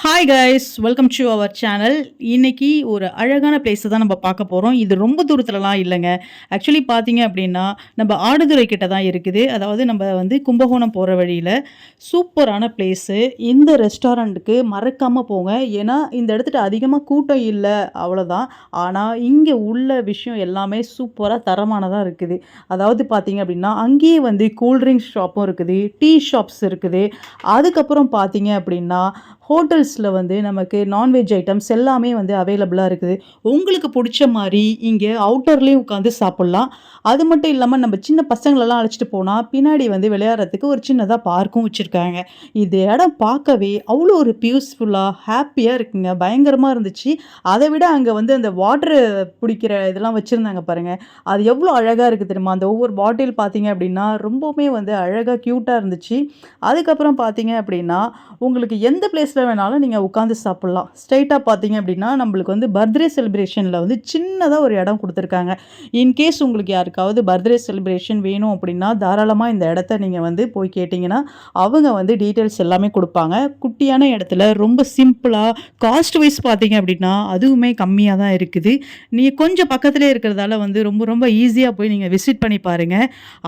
Hi guys welcome to our channel இன்றைக்கி ஒரு அழகான பிளேஸை தான் நம்ம பார்க்க போகிறோம் இது ரொம்ப தூரத்துலலாம் இல்லைங்க. ஆக்சுவலி பார்த்தீங்க அப்படின்னா நம்ம ஆடுதுறை கிட்ட தான் இருக்குது. அதாவது நம்ம வந்து கும்பகோணம் போகிற வழியில் சூப்பரான பிளேஸு இந்த ரெஸ்டாரண்ட்டுக்கு மறக்காமல் போங்க. ஏன்னா இந்த இடத்துல அதிகமாக கூட்டம் இல்லை அவ்வளோதான் ஆனால் இங்கே உள்ள விஷயம் எல்லாமே சூப்பராக தரமானதாக இருக்குது. அதாவது பார்த்தீங்க அப்படின்னா அங்கேயே வந்து கூல்ட்ரிங்க்ஸ் ஷாப்பும் இருக்குது டீ ஷாப்ஸ் இருக்குது. அதுக்கப்புறம் பார்த்தீங்க அப்படின்னா ஹோட்டல்ஸில் வந்து நமக்கு நான்வெஜ் ஐட்டம்ஸ் எல்லாமே வந்து அவைலபிளாக இருக்குது. உங்களுக்கு பிடிச்ச மாதிரி இங்கே அவுட்டர்லேயும் உட்காந்து சாப்பிட்லாம். அது மட்டும் இல்லாமல் நம்ம சின்ன பசங்களெல்லாம் அழைச்சிட்டு போனால் பின்னாடி வந்து விளையாடுறதுக்கு ஒரு சின்னதாக பார்க்கும் வச்சுருக்காங்க. இது இடம் பார்க்கவே அவ்வளோ ஒரு பீஸ்ஃபுல்லாக ஹாப்பியாக இருக்குங்க. பயங்கரமாக இருந்துச்சு. அதை விட அங்கே வந்து அந்த வாட்ரு பிடிக்கிற இதெல்லாம் வச்சுருந்தாங்க பாருங்கள் அது எவ்வளோ அழகாக இருக்குது தெரியுமா? அந்த ஒவ்வொரு பாட்டில் பார்த்தீங்க அப்படின்னா ரொம்பவுமே வந்து அழகாக க்யூட்டாக இருந்துச்சு. அதுக்கப்புறம் பார்த்தீங்க அப்படின்னா உங்களுக்கு எந்த பிளேஸில் வேணாலும் நீங்கள் உட்காந்து சாப்பிட்லாம். ஸ்ட்ரைட்டாக பார்த்தீங்க அப்படின்னா நம்மளுக்கு வந்து பர்த்டே செலிப்ரேஷனில் வந்து சின்னதாக ஒரு இடம் கொடுத்துருக்காங்க. இன்கேஸ் உங்களுக்கு யாருக்காவது பர்த்டே செலிப்ரேஷன் வேணும் அப்படின்னா தாராளமாக இந்த இடத்த நீங்கள் வந்து போய் கேட்டிங்கன்னா அவங்க வந்து டீட்டெயில்ஸ் எல்லாமே கொடுப்பாங்க. குட்டியான இடத்துல ரொம்ப சிம்பிளாக காஸ்ட் வைஸ் பார்த்தீங்க அப்படின்னா அதுவுமே கம்மியாக தான் இருக்குது. நீங்கள் கொஞ்சம் பக்கத்துலேயே இருக்கிறதால வந்து ரொம்ப ரொம்ப ஈஸியாக போய் நீங்கள் விசிட் பண்ணி பாருங்கள்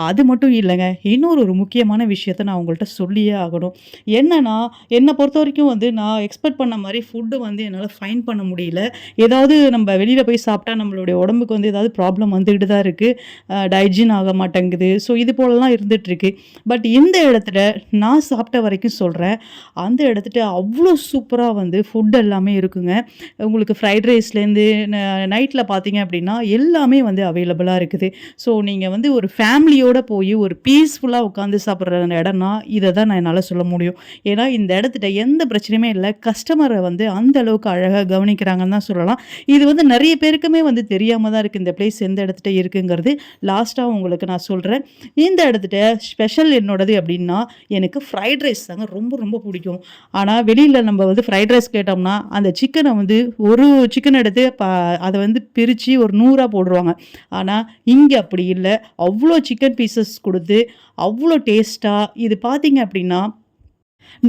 அது மட்டும் இல்லைங்க இன்னொரு ஒரு முக்கியமான விஷயத்த நான் உங்கள்கிட்ட சொல்லியே ஆகணும். என்னன்னா என்னை பொறுத்த வரைக்கும் வந்து நான் எக்ஸ்பெக்ட் பண்ண மாதிரி ஃபுட்டு வந்து என்னால் ஃபைன் பண்ண முடியல. ஏதாவது நம்ம வெளியில் போய் சாப்பிட்டா நம்மளுடைய உடம்புக்கு வந்து ஏதாவது ப்ராப்ளம் வந்துக்கிட்டு தான் இருக்குது டைஜின் ஆக மாட்டேங்குது. ஸோ இது போலலாம் இருந்துகிட்ருக்கு பட் இந்த இடத்துல நான் சாப்பிட்ட வரைக்கும் சொல்கிறேன் அந்த இடத்துல அவ்வளோ சூப்பராக வந்து ஃபுட் எல்லாமே இருக்குங்க. உங்களுக்கு ஃப்ரைட் ரைஸ்லேருந்து நைட்டில் பார்த்தீங்க அப்படின்னா எல்லாமே வந்து அவைலபிளாக இருக்குது. ஸோ நீங்கள் வந்து ஒரு ஃபேமிலியோடு போய் ஒரு பீஸ்ஃபுல்லாக உட்காந்து சாப்பிட்ற இடம்னா இதை தான் நான் என்னால் சொல்ல முடியும். ஏன்னா இந்த இடத்துல எந்த பிரச்சனை பிரச்சனையுமே இல்லை. கஸ்டமரை வந்து அந்த அளவுக்கு அழகாக கவனிக்கிறாங்கன்னு தான் சொல்லலாம். இது வந்து நிறைய பேருக்குமே வந்து தெரியாமல் தான் இருக்குது இந்த பிளேஸ் எந்த இடத்துல இருக்குங்கிறது லாஸ்ட்டாக உங்களுக்கு நான் சொல்கிறேன் இந்த இடத்துட்ட ஸ்பெஷல் என்னோடது அப்படின்னா எனக்கு ஃப்ரைட் ரைஸ் தாங்க ரொம்ப ரொம்ப பிடிக்கும். ஆனால் வெளியில் நம்ம வந்து ஃப்ரைட் ரைஸ் கேட்டோம்னா அந்த சிக்கனை வந்து ஒரு சிக்கன் எடுத்து ப அதை வந்து பிரித்து ஒரு நூறாக போடுவாங்க. ஆனால் இங்கே அப்படி இல்லை. அவ்வளோ சிக்கன் பீசஸ் கொடுத்து அவ்வளோ டேஸ்ட்டாக இது பார்த்தீங்க அப்படின்னா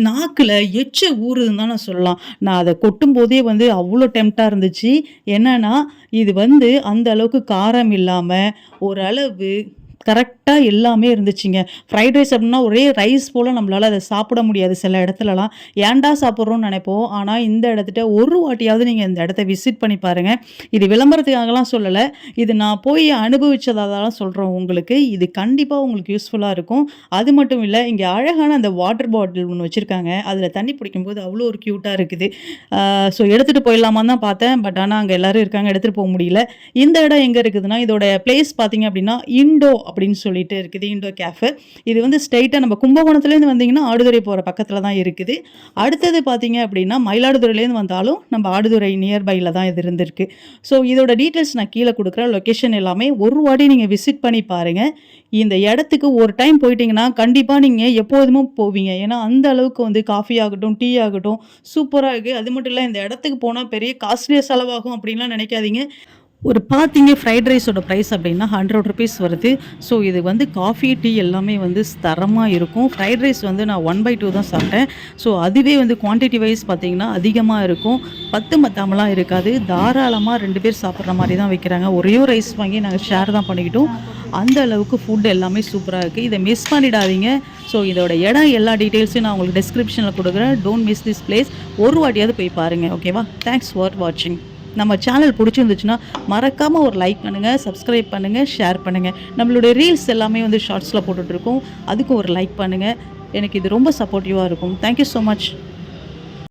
நாக்கில் எச்ச ஊறுதுன்னு தான் நான் சொல்லலாம். நான் அதை கொட்டும் போதே வந்து அவ்வளோ டெம்ட்டாக இருந்துச்சு. என்னன்னா இது வந்து அந்த அளவுக்கு காரம் இல்லாமல் ஓரளவு கரெக்டாக எல்லாமே இருந்துச்சுங்க. ஃப்ரைட் ரைஸ் அப்படின்னா ஒரே ரைஸ் போல் நம்மளால் அதை சாப்பிட முடியாது சில இடத்துலலாம். ஏன்டா சாப்பிட்றோன்னு நினைப்போம். ஆனால் இந்த இடத்துல ஒரு வாட்டியாவது நீங்கள் இந்த இடத்த விசிட் பண்ணி பாருங்கள் இது விளம்பரத்துக்காகலாம் சொல்லலை. இது நான் போய் அனுபவித்ததாகலாம் தான் சொல்கிறோம் உங்களுக்கு. இது கண்டிப்பாக உங்களுக்கு யூஸ்ஃபுல்லாக இருக்கும். அது மட்டும் இல்லை இங்கே அழகான அந்த வாட்டர் பாட்டில் ஒன்று வச்சுருக்காங்க. அதில் தண்ணி பிடிக்கும்போது அவ்வளோ ஒரு க்யூட்டாக இருக்குது. ஸோ எடுத்துகிட்டு போயிடலாமான்னு தான் பார்த்தேன். பட் ஆனால் அங்கே எல்லோரும் இருக்காங்க. எடுத்துகிட்டு போக முடியல. இந்த இடம் எங்கே இருக்குதுன்னா இதோட பிளேஸ் பார்த்தீங்க அப்படின்னா இண்டோ அப்படின்னு சொல்லிட்டு இருக்குது இண்டோ கேஃபே. இது வந்து ஸ்ட்ரைட்டாக நம்ம கும்பகோணத்துலேருந்து வந்தீங்கன்னா ஆடுதுறை போகிற பக்கத்தில் தான் இருக்குது. அடுத்தது பார்த்தீங்க அப்படின்னா மயிலாடுதுறையிலேருந்து வந்தாலும் நம்ம ஆடுதுறை நியர்பையில் தான் இது இருந்திருக்கு. ஸோ இதோட டீட்டெயில்ஸ் நான் கீழே கொடுக்குறேன். லொக்கேஷன் எல்லாமே ஒரு வாட்டி நீங்கள் விசிட் பண்ணி பாருங்கள் இந்த இடத்துக்கு ஒரு டைம் போயிட்டீங்கன்னா கண்டிப்பாக நீங்கள் எப்போதுமே போவீங்க. ஏன்னா அந்த அளவுக்கு வந்து காஃபி ஆகட்டும் டீ ஆகட்டும் சூப்பராக இருக்குது அது மட்டும் இல்லை இந்த இடத்துக்கு போனால் பெரிய காஸ்ட்லியாக செலவாகும் அப்படின்லாம் நினைக்காதீங்க. ஒரு பார்த்தீங்க ஃப்ரைட் ரைஸோட ப்ரைஸ் அப்படின்னா ஹண்ட்ரட் ருபீஸ் வருது. ஸோ இது வந்து காஃபி டீ எல்லாமே வந்து தரமாக இருக்கும். ஃப்ரைட் ரைஸ் வந்து நான் ஒன் பை டூ தான் சாப்பிட்டேன். ஸோ அதுவே வந்து குவான்டிட்டி வைஸ் பார்த்தீங்கன்னா அதிகமாக இருக்கும். பத்து மத்தாமலாம் இருக்காது. தாராளமாக ரெண்டு பேர் சாப்பிட்ற மாதிரி தான் வைக்கிறாங்க. ஒரே ரைஸ் வாங்கி நாங்கள் ஷேர் தான் பண்ணிக்கிட்டோம். அந்த அளவுக்கு ஃபுட் எல்லாமே சூப்பராக இருக்குது இதை மிஸ் பண்ணிடாதீங்க. ஸோ இதோட இடம் எல்லா டீட்டெயில்ஸையும் நான் உங்களுக்கு டிஸ்கிரிப்ஷனில் கொடுக்குறேன். டோன்ட் மிஸ் திஸ் பிளேஸ் ஒரு வாட்டியாவது போய் பாருங்கள் ஓகேவா தேங்க்ஸ் ஃபார் வாட்சிங் நம்ம சேனல் பிடிச்சிருந்துச்சுன்னா மறக்காமல் ஒரு லைக் பண்ணுங்கள் சப்ஸ்கிரைப் பண்ணுங்கள் ஷேர் பண்ணுங்கள் நம்மளுடைய ரீல்ஸ் எல்லாமே வந்து ஷார்ட்ஸில் போட்டுட்ருக்கோம் அதுக்கும் ஒரு லைக் பண்ணுங்கள் எனக்கு இது ரொம்ப சப்போர்ட்டிவாக இருக்கும். Thank you so much